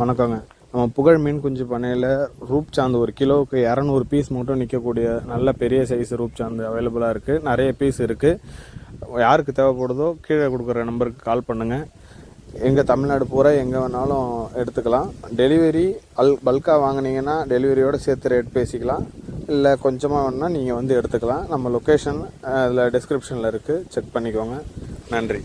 வணக்கங்க. நம்ம புகழ் மீன் குஞ்சு பண்ணையில் ரூப் சாந்து ஒரு கிலோவுக்கு இரநூறு பீஸ் மட்டும் நிற்கக்கூடிய நல்ல பெரிய சைஸ் ரூப் சாந்து அவைலபிளாக இருக்குது நிறைய பீஸ் இருக்குது யாருக்கு தேவைப்படுதோ கீழே கொடுக்குற நம்பருக்கு கால் பண்ணுங்கள் எங்கள் தமிழ்நாடு பூரா எங்கே வேணாலும் எடுத்துக்கலாம். டெலிவரி அல் பல்காக வாங்கினீங்கன்னா டெலிவரியோடு சேர்த்து ரேட் பேசிக்கலாம். இல்லை கொஞ்சமாக வேணுன்னா நீங்கள் வந்து எடுத்துக்கலாம். நம்ம லொக்கேஷன் அதில் டிஸ்கிரிப்ஷனில் இருக்குது செக் பண்ணிக்கோங்க. நன்றி.